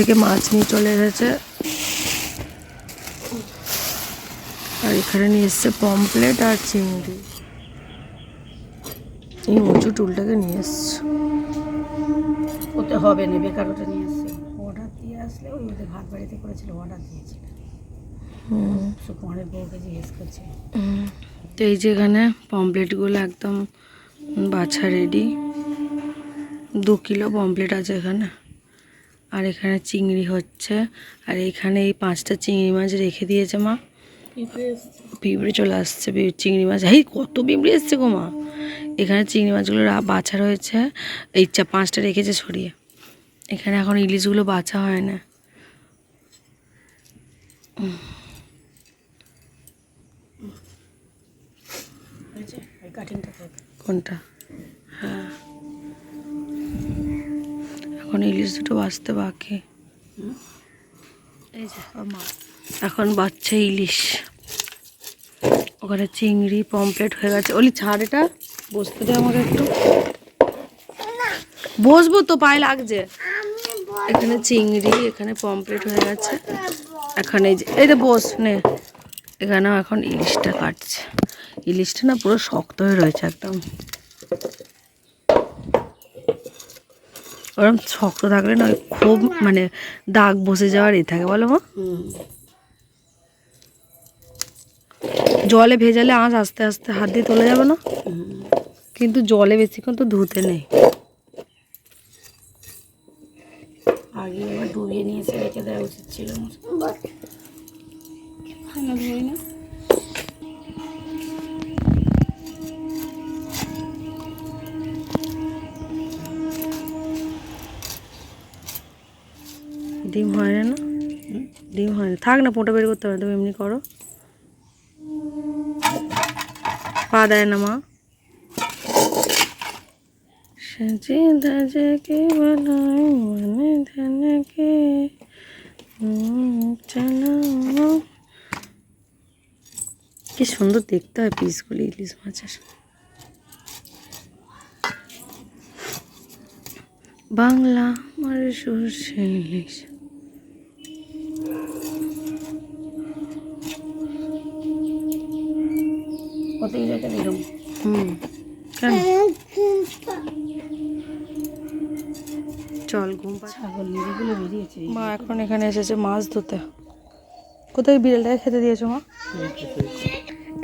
থেকে মাছ নিয়ে চলে এসেছে। আর এখানে নিয়ে এসছে পমপ্লেট আর চিংড়ি। এই উঁচু টুলটাকে নিয়ে এসছে। ওতে হবে না বেকার ওটা নিয়ে এসছে। অর্ডার দিয়ে আসলে ওই ওদের ভাত বাড়িতে করেছিল অর্ডার দিয়েছিল হুম। সুকুমারের বউকে জিজ্ঞেস করছে। তো এই যে এখানে পমপ্লেটগুলো একদম বাছা রেডি দু কিলো পমপ্লেট আছে এখানে। আর এখানে চিংড়ি হচ্ছে। আর এখানে এই পাঁচটা চিংড়ি মাছ রেখে দিয়েছে মা। পিঁপড়ে চলে আসছে চিংড়ি মাছ। এই কত পিঁপড়ে এসছে গো মা। এখানে চিংড়ি মাছগুলো বাছা রয়েছে। এই চা পাঁচটা রেখেছে সরিয়ে। এখানে এখন ইলিশগুলো বাছা হয় না। কোনটা? হ্যাঁ। এখন ইলিশ দুটো বাঁচতে বাকি। এই যে। এখন বাচ্চা ইলিশ। ওখানে চিংড়ি পমপ্লেট হয়ে গেছে। ওলি ছাড় এটা। বসতে দে আমাকে একটু। বসবো তো পায়ে লাগছে। এখানে চিংড়ি এখানে পমপ্লেট হয়ে গেছে। এখানে এই যে এই যে বস নে। এখানেও এখন ইলিশটা কাটছে। ইলিশটা না পুরো শক্ত হয়ে রয়েছে একদম। ওরকম শক্ত থাকলে না খুব মানে দাগ বসে যাওয়ার এই থাকে বলো মা। হুম জলে ভেজালে আঁচ আস্তে আস্তে হাত দিয়ে তোলা যাবে না? হুম। কিন্তু জলে বেশিক্ষণ তো ধুতে নেই। আগে এবার ডুবিয়ে নিয়েছে রেখে দেওয়া উচিত ছিল। না? ডিম হয় না না? ডিম হয় না। থাক না, পোটা বের করতে হবে, তুমি এমনি করো। পা দেয় না মা। সাজে দাজে কে বলাই মনে ধানে কে কি সুন্দর দেখতে হয় পিসগুলি ইলিশ মাছের। বাংলা, আমার সর্ষে ইলিশ। ওতেই দিলাম হুম। চল ঘুম ছাগল নিজেগুলো বেরিয়েছে। মা এখন এখানে এসেছে মাছ ধুতে কোথায় বিড়ালটাকে খেতে দিয়েছ মা?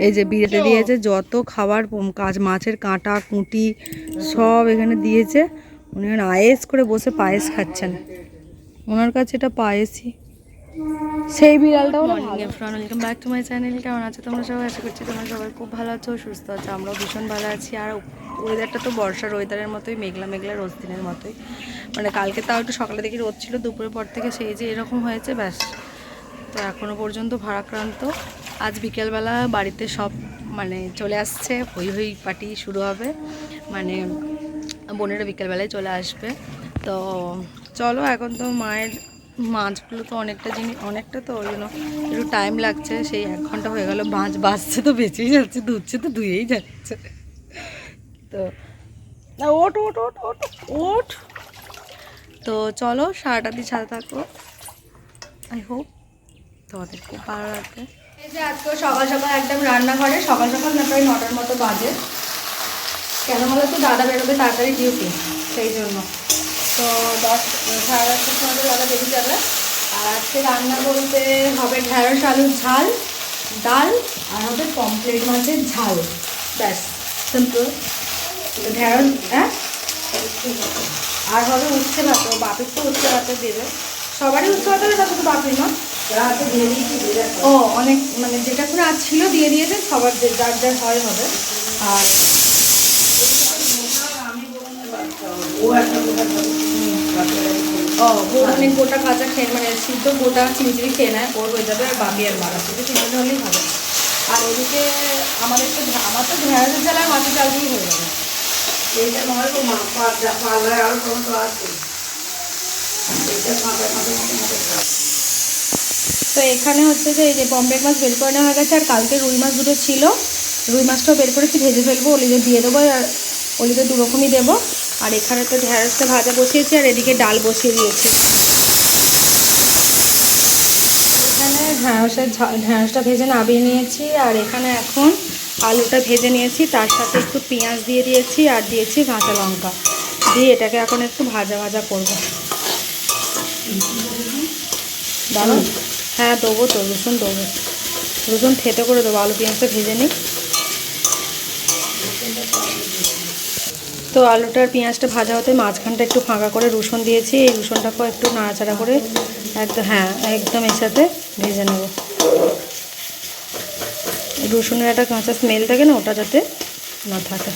এই যে বিড়ালটা দিয়েছে যত খাবার কাজ মাছের কাঁটা কুঁটি সব এখানে দিয়েছে। উনি এখানে আয়েস করে বসে পায়েস খাচ্ছেন। ওনার কাছে এটা পায়েসই। সেই বিড়ালটাও morning এফরান welcome back to my channel কেমন আছো? তোমরা সবাই আশা করছি তোমরা সবাই খুব ভালো আছো সুস্থ আছো। আমরাও ভীষণ ভালো আছি। আর ওয়েদারটা তো বর্ষার ওয়েদারের মতোই মেঘলা মেঘলা রোজ দিনের মতোই। মানে কালকে তাও একটু সকালে দেখি রোদ ছিল দুপুরের পর থেকে সেই যে এরকম হয়েছে ব্যাস। তো এখনও পর্যন্ত ভারাক্রান্ত। আজ বিকেলবেলা বাড়িতে সব মানে চলে আসছে হই হই পার্টি শুরু হবে। মানে বোনেরা বিকেলবেলায় চলে আসবে। তো চলো এখন তো মায়ের মাছগুলো তো অনেকটা জিনিস অনেকটা তো ওই জন্য একটু টাইম লাগছে, সেই এক ঘণ্টা হয়ে গেল, মাছ বাঁচছে তো, বেঁচেই যাচ্ছে, ধুচ্ছে তো, ধুয়েই যাচ্ছে। তো, না ওট ওট ওট ওট ওট তো চলো, সারাটা দিন সাথে থাকো। আই হোপ তোমাদের খুব ভালো লাগবে। এই যে আজকে সকাল সকাল একদম রান্নাঘরে, সকাল সকাল না প্রায় নটার মতো বাজে। কেন বলো তো, দাদা বেরোবে তাড়াতাড়ি ডিউটি সেই জন্য। তো দশ সাড়ে দশটার সময় দাদা বেরিয়ে যাবে। আর আজকে রান্না বলতে হবে ঢ্যাঁড়স আলুর ঝাল ডাল আর হবে পমপ্লেট মাছের ঝাল। ব্যাস সিম্পল ঢ্যাঁড়স হ্যাঁ? আর হবে উচ্ছে ভাত বাপির তো উচ্ছে ভাতে দেবে। সবারই উচ্ছে ভাত হবে শুধু বাপির না? ও অনেক মানে যেটা করে আজ ছিল দিয়ে দিয়েছে সবার যে যার যার হয় হবে। আর ও ও অনেক গোটা কাঁচা খেয়ে মানে সিদ্ধ গোটা চিড়িচিড়ি খেয়ে নেয় ওর হয়ে যাবে আর বাবি আর মারা শুধু তিনটে হলেই হবে। আর ওদিকে আমাদের তো আমার তো ঢেঁড়সের ঝাল আর মাছের চাল দিয়েই হয়ে যাবে। এইটা নয় পাল্লায় টমেটো আছে। তো এখানে হচ্ছে যে এই যে পমফ্রেট মাছ বের করে নেওয়া হয়ে গেছে আর কালকে রুই মাছ দুটো ছিল। রুই মাছটাও বের করেছি ভেজে ফেলব অলিতে দিয়ে দেবো আর অলিতে দু রকমই দেবো। আর এখানে তো ঢেঁড়সটা ভাজা বসিয়েছি আর এদিকে ডাল বসিয়ে দিয়েছি। এখানে ঢ্যাঁড়সের ঝা- ঢ্যাঁড়সটা ভেজে নাবিয়ে নিয়েছি আর এখানে এখন আলুটা ভেজে নিয়েছি, তার সাথে একটু পেঁয়াজ দিয়ে দিয়েছি আর দিয়েছি কাঁচা লঙ্কা। দিয়ে এটাকে এখন একটু ভাজা ভাজা করব। দাঁড়ান হ্যাঁ দেবো তো, রসুন দেবো। রসুন থেতে করে দেবো, আলু পেঁয়াজটা ভেজে নিই। তো আলুটা আর পেঁয়াজটা ভাজা হতে মাঝখানটা একটু ফাঁকা করে রসুন দিয়েছি। এই রসুনটাকেও একটু নাড়াচাড়া করে একদম হ্যাঁ একদম এর সাথে ভেজে নেব। রসুনের একটা কাঁচা স্মেল থাকে না, ওটা যাতে না থাকে।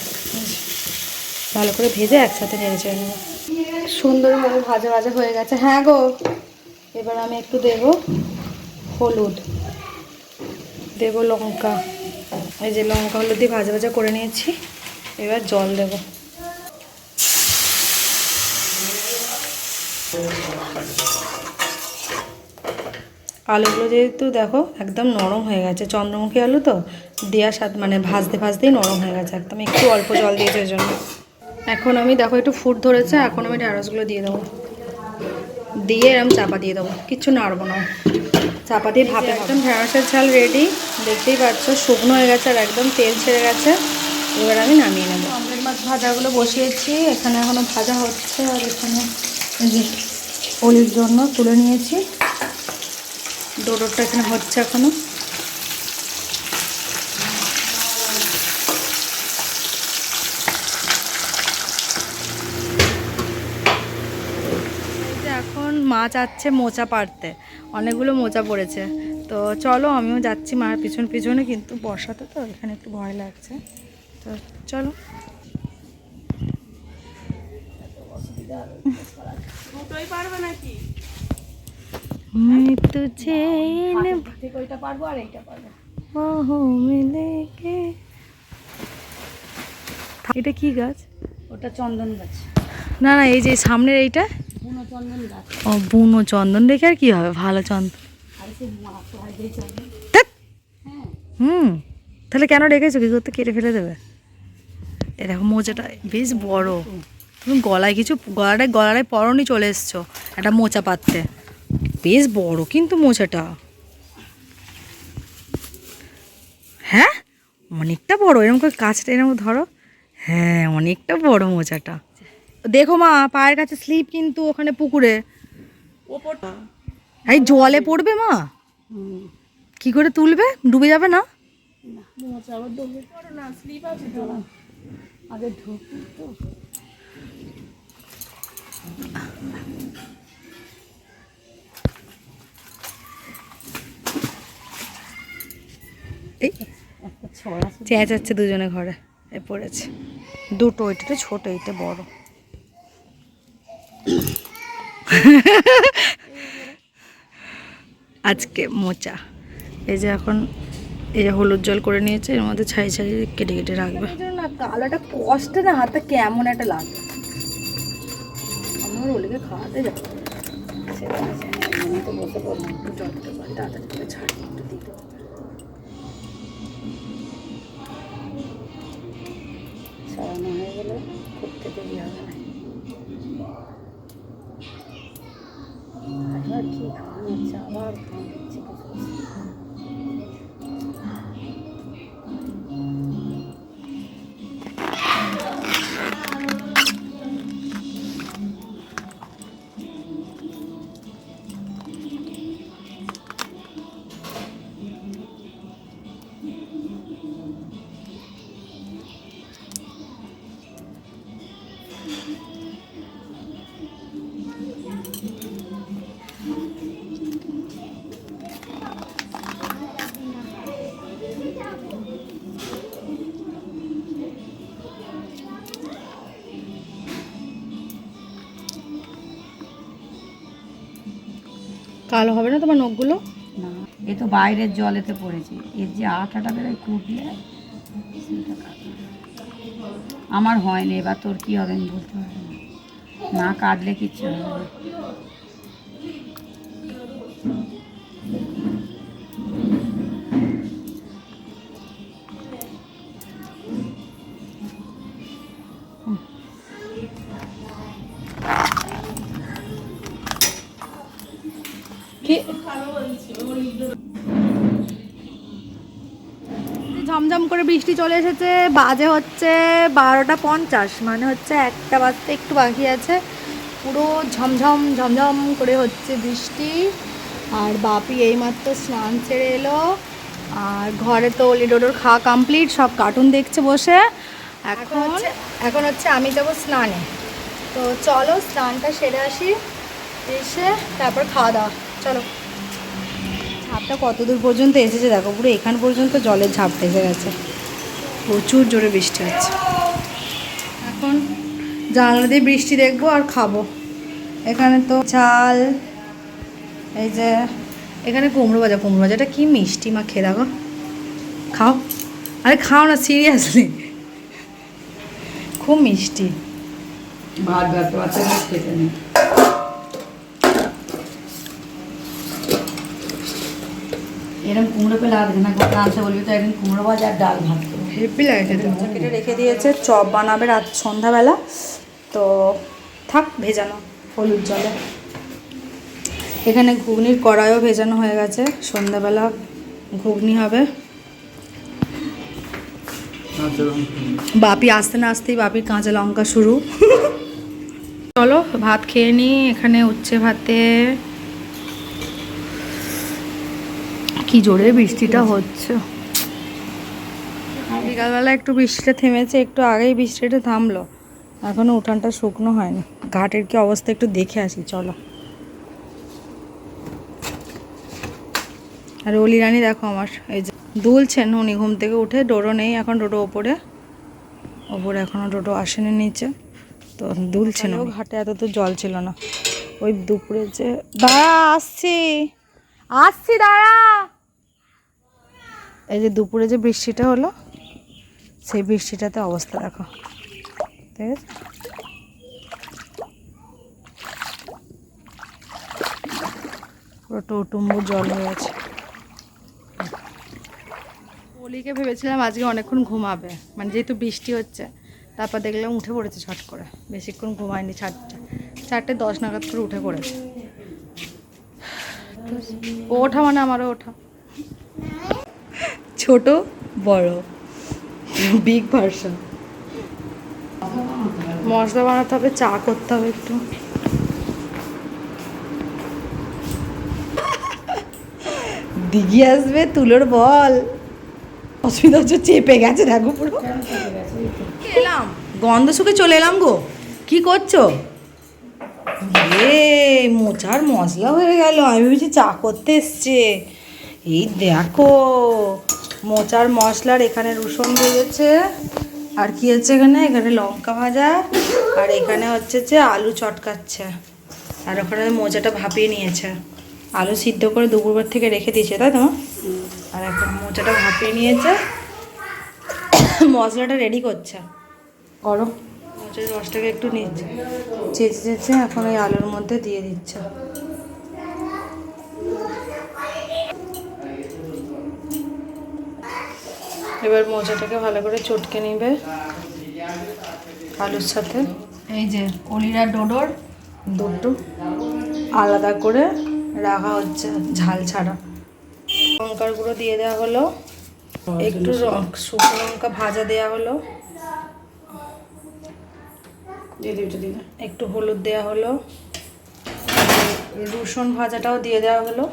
ভালো করে ভেজে একসাথে নেড়ে চেড়ে নেব। সুন্দরভাবে ভাজা ভাজা হয়ে গেছে। হ্যাঁ গো, এবার আমি একটু দেব হলুদ। দেব লঙ্কা। এই যে লঙ্কা হলুদ দিয়ে ভাজা ভাজা করে নিয়েছি। এবার জল দেবো। আলুগুলো যেহেতু দেখো একদম নরম হয়ে গেছে, চন্দ্রমুখী আলু তো দেওয়ার সাথে মানে ভাজতে ভাজতেই নরম হয়ে গেছে, একদম একটু অল্প জল দিয়েছে জন্য। এখন আমি দেখো একটু ফুট ধরেছে, এখন আমি ঢ্যাঁড়সগুলো দিয়ে দেবো। দিয়ে এরম চাপা দিয়ে দেবো, কিচ্ছু নাড়বো না। চাপা দিয়ে ভাপে একদম ঢ্যাঁড়সের ঝাল রেডি দেখতেই পাচ্ছ শুকনো হয়ে গেছে আর একদম তেল ছেড়ে গেছে। এবার আমি নামিয়ে নেব। আমলেট মাছ ভাজাগুলো বসিয়েছি, এখানে এখনও ভাজা হচ্ছে আর এখানে যে জন্য তুলে নিয়েছি। ডোডোটা এখানে হচ্ছে এখনও এখন মাছ আছে মোচা পারতে অনেকগুলো মোচা পড়েছে। তো চলো আমিও যাচ্ছি মার পিছন পিছনে, কিন্তু বর্ষাতে তো এখানে একটু ভয় লাগছে। তো চলো। দুটোই পারবে নাকি? তো চেন ওইটা এটা কি গাছ? ওটা চন্দন গাছ। না না এই যে সামনের এইটা? ও বুনো চন্দন। দেখে আর কি হবে? ভালো চন্দন। হুম। তাহলে কেন রেখেছো কি করতে? কেটে ফেলে দেবে। এরকম মোজাটা বেশ বড়। তুমি গলায় কিছু গলাটায় গলাটায় পরনই চলে এসছো একটা মোচা পাততে। বেশ বড় কিন্তু মোচাটা। হ্যাঁ? অনেকটা বড় এরকম করে কাছটা এরকম ধরো। হ্যাঁ অনেকটা বড় মোচাটা। দেখো মা পায়ের কাছে স্লিপ কিন্তু ওখানে পুকুরে। ওপরটা। এই জলে পড়বে মা? কি করে তুলবে? ডুবে যাবে না? আগে ঢুকি তো এই একটা চেঁচাচ্ছে দুজনে ঘরে, এ পড়েছে। দুটো ওইটা ছোট, এইটা বড়। আজকে মোচা। এই যে এখন এই যে হলুদ জল করে নিয়েছে, এর মধ্যে ছাই ছাই কেটে কেটে রাখবে। না কালাটা কষ্টে না হাতে কেমন একটা লাগে আমার ওলিকে খাওয়াতে যাব। তো বসে পড়লাম জলটা পারি তাড়াতাড়ি ছাড়ি, একটু দিতে সারানো হয়ে গেলে। করতে দেরি হবে না আবার কি খাওয়ানো হচ্ছে আবার খাওয়ানো হচ্ছে কালো হবে না তোমার নখগুলো? না, এ তো বাইরের জলেতে পড়েছে। এর যে আঠাটা বেরোয় কুটলে আমার হয়নি, এবার তোর কী হবে আমি বলতে পারব না। কাটলে কিচ্ছু হবে না। ঝমঝম করে বৃষ্টি চলে এসেছে বাজে হচ্ছে বারোটা পঞ্চাশ মানে হচ্ছে একটা বাজতে একটু বাকি আছে। পুরো ঝমঝম ঝমঝম করে হচ্ছে বৃষ্টি। আর বাপি এইমাত্র স্নান ছেড়ে এলো। আর ঘরে তো লিডোডোর খাওয়া কমপ্লিট সব কার্টুন দেখছে বসে। এখন? হচ্ছে এখন হচ্ছে আমি যাব স্নানে। তো চলো স্নানটা সেরে আসি এসে তারপর খাওয়া দাওয়া। চলো। ঝাপটা কত দূর পর্যন্ত এসেছে দেখো, পুরো এখান পর্যন্ত জলের ঝাপটা এসে গেছে। প্রচুর জোরে বৃষ্টি হচ্ছে। এখন জানলা দিয়ে বৃষ্টি দেখব আর খাব। এখানে তো চাল, এই যে এখানে কুমড়ো ভাজা, কুমড়ো ভাজাটা কি মিষ্টি মা, খেয়ে দেখো। খাও। আরে খাও না, সিরিয়াসলি। খুব মিষ্টি। ভাত ভাত খেতে নেই। এরকম কুমড়ো পেলে আর না কোথাও আনতে বলবি তো একদিন কুমড়ো ভাজা আর ডাল ভাত। হেভি লাগে খেতে কেটে রেখে দিয়েছে চপ বানাবে রাত সন্ধ্যাবেলা। তো থাক ভেজানো হলুদ জলে। এখানে ঘুগনির কড়াইও ভেজানো হয়ে গেছে সন্ধ্যাবেলা ঘুগনি হবে। বাপি আসতে না আসতেই বাপির কাঁচা লঙ্কা শুরু। চলো ভাত খেয়ে নিই এখানে উচ্ছে ভাতে কি জোরে বৃষ্টিটা হচ্ছে। বিকালবেলা একটু বৃষ্টিটা থেমেছে একটু আগেই বৃষ্টিটা থামলো। এখনও উঠানটা শুকনো হয়নি। ঘাটের কি অবস্থা একটু দেখে আসি চলো। আর অলি রানী দেখো আমার এই যে দুলছেন উনি ঘুম থেকে উঠে ডোডো নেই এখন ডোডো ওপরে। ওপরে এখনও ডোডো আসেনি নিচে তো দুলছেন ও ঘাটে এত তো জল ছিল না। ওই দুপুরে যে দাঁড়া আসছি। আসছি দাঁড়া। এই যে দুপুরে যে বৃষ্টিটা হলো, সেই বৃষ্টিটাতে অবস্থা দেখো। ঠিক আছে? পুরো টৌটুম্বু জল হয়ে আছে অলিকে ভেবেছিলাম আজকে অনেকক্ষণ ঘুমাবে মানে যেহেতু বৃষ্টি হচ্ছে, তারপর দেখলাম উঠে পড়েছে ছট করে, বেশিক্ষণ ঘুমায়নি চারটে চারটে দশ নাগাদ করে উঠে পড়েছে। ও ওঠা মানে আমারও ওঠা। ছোট বড়। বিগ ভার্সন মশলা বানাতে হবে চা করতে হবে একটু। দিঘি আসবে তুলোর বল। অসুবিধা হচ্ছে চেপে গেছে দেখো পুরো। এলাম। গন্ধ শুকে চলে এলাম গো। কি করছ? এ মোচার মশলা হয়ে গেল। আমি ভেবেছি চা করতে এসছে। এই দেখো। মোচার মশলার এখানে রসুন ভেজেছে। আর কি হচ্ছে এখানে? এখানে লঙ্কা ভাজা। আর এখানে হচ্ছে যে আলু চটকাচ্ছে। আর ওখানে মোচাটা ভাপিয়ে নিয়েছে। আলু সিদ্ধ করে দুপুরবার থেকে রেখে দিয়েছে তাই তো? আর এখন মোচাটা ভাপিয়ে নিয়েছে। মশলাটা রেডি করছে। করো। মোচার রসটাকে একটু নিচ্ছে চেঁচে চেঁচে এখন ওই আলুর মধ্যে দিয়ে দিচ্ছে। এবার মোচাটাকে ভালো করে চটকে নিবে আলুর সাথে। এই যে অলিরা ডোডোর দুটো। আলাদা করে রাখা হচ্ছে ঝাল ছাড়া। লঙ্কার গুঁড়ো দিয়ে দেওয়া হলো। একটু র- শুকনো লঙ্কা ভাজা দেওয়া হলো। একটু হলুদ দেওয়া হলো। রসুন ভাজাটাও দিয়ে দেওয়া হলো।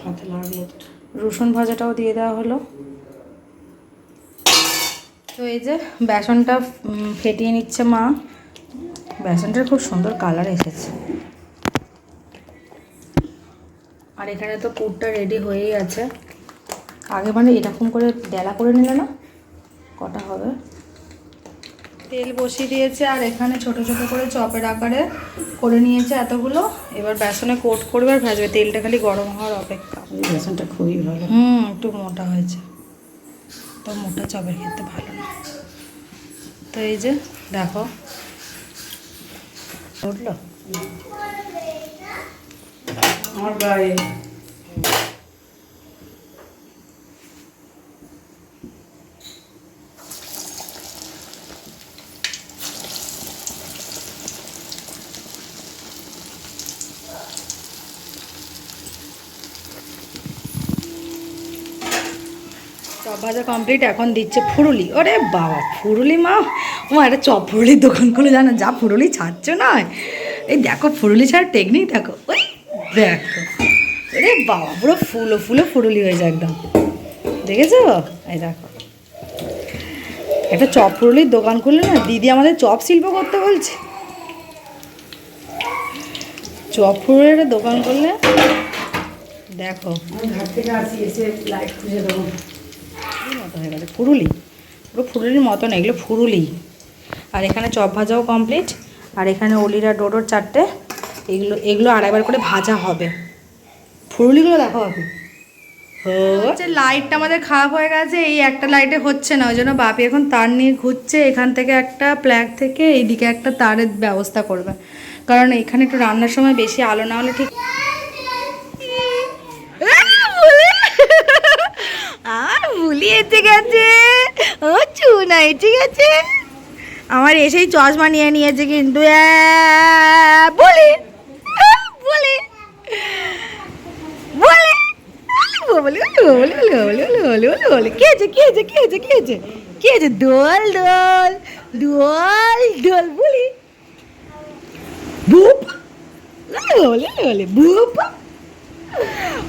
রসুন ভাজাটাও দিয়ে দেওয়া হলো। তো এই যে বেসনটা ফেটিয়ে নিচ্ছে মা। বেসনটার খুব সুন্দর কালার এসেছে। আর এখানে তো পুরটা রেডি হয়েই আছে। আগে মানে এরকম করে ডেলা করে নিলে না কটা হবে? তেল বসিয়ে দিয়েছে আর এখানে ছোট ছোট করে চপের আকারে করে নিয়েছে এতগুলো। এবার বেসনে কোট করবে আর ভাজবে। তেলটা খালি গরম হওয়ার অপেক্ষা। বেসনটা খুবই ভালো। হুম একটু মোটা হয়েছে। মোটা চবের খেতে ভালো না। তো এই যে দেখো। উঠল? আমার গায়ে। ভাজা কমপ্লিট এখন দিচ্ছে ফুরুলি। ওরে বাবা, ফুরুলি মা, ও একটা চপ ফুরুলির দোকান খুলে জানো? যা ফুরুলি ছাড়ছ না? এই দেখো, ফুরুলি ছাড়ার টেকনিক দেখো। ওই দেখো। ওরে বাবা, পুরো ফুলো ফুলো ফুরুলি হয়েছে একদম। দেখেছ? এই দেখো। একটা চপ ফুরুলির দোকান খুললে না, দিদি আমাদের চপ শিল্প করতে বলছে। চপ একটা দোকান করলে দেখো। থেকে আসি, এসে লাইট খুঁজে দেবো। ফুরুলির মতো হয়ে গেছে ফুরুলি। পুরো ফুরুলির মতো না এগুলো ফুরুলি। আর এখানে চপ ভাজাও কমপ্লিট আর এখানে অলিরা ডোডোর চারটে। এগুলো এগুলো আড়াইবার করে ভাজা হবে। ফুরুলিগুলো দেখো আপনি হচ্ছে লাইটটা আমাদের খারাপ হয়ে গেছে এই একটা লাইটে হচ্ছে না ওই জন্য বাপি এখন তার নিয়ে ঘুরছে এখান থেকে একটা প্ল্যাগ থেকে এইদিকে একটা তারের ব্যবস্থা করবে। কারণ এখানে একটু রান্নার সময় বেশি আলো না হলে ঠিক ভুলি এসে গেছে ও চুনা এসে গেছে আমার এসেই চশমা নিয়ে নিয়েছে কিন্তু বলি বলি বলে বলে বলে বলে বলে বলে বলে কি হয়েছে কি হয়েছে কি হয়েছে কি হয়েছে কি হয়েছে দোল দোল দোল দোল বলি বুপ বলে বলে বুপ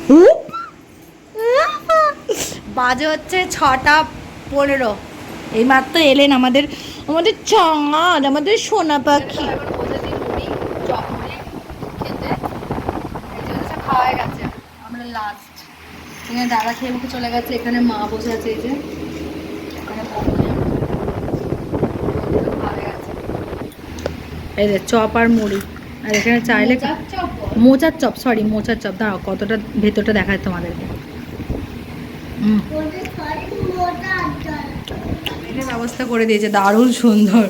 বুপ বাজে হচ্ছে ছটা পনেরো। এইমাত্র এলেন আমাদের আমাদের চাঁদ, আমাদের সোনা পাখি। খাওয়া গেছে আমরা লাস্ট এখানে দাদা খেয়ে মুখে চলে গেছে, এখানে মা বসে আছে, এই যে। এই যে চপ আর মুড়ি। আর এখানে চাইলে মোচার চপ? সরি মোচার চপ। দাঁড়াও, কতটা ভেতরটা দেখায় তোমাদেরকে। এটা ব্যবস্থা করে দিয়েছে দারুণ সুন্দর।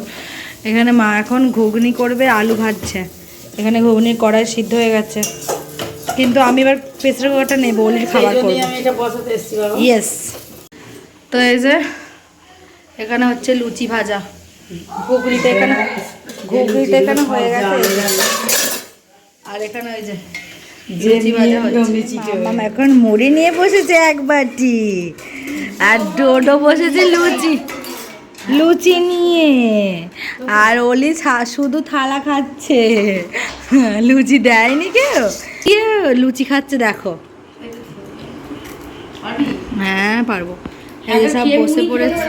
এখানে মা এখন ঘুগনি করবে আলু ভাজছে। এখানে ঘুগনির কড়াই সিদ্ধ হয়ে গেছে। কিন্তু আমি এবার প্রেসার কুকারটা নেব ওলির খাবার করব। ইয়েস তো এই যে এখানে হচ্ছে লুচি ভাজা। ঘুগনিটা এখানে ঘুগনিটা এখানে হয়ে গেছে। আর এখানে ওই যে এখন মুড়ি নিয়ে বসেছে এক বাটি। আর ডোডো বসেছে লুচি। লুচি নিয়ে। আর ওলি শুধু থালা খাচ্ছে। লুচি দেয়নি কেউ? কি লুচি খাচ্ছে দেখো। হ্যাঁ পারব। সব বসে পড়েছে।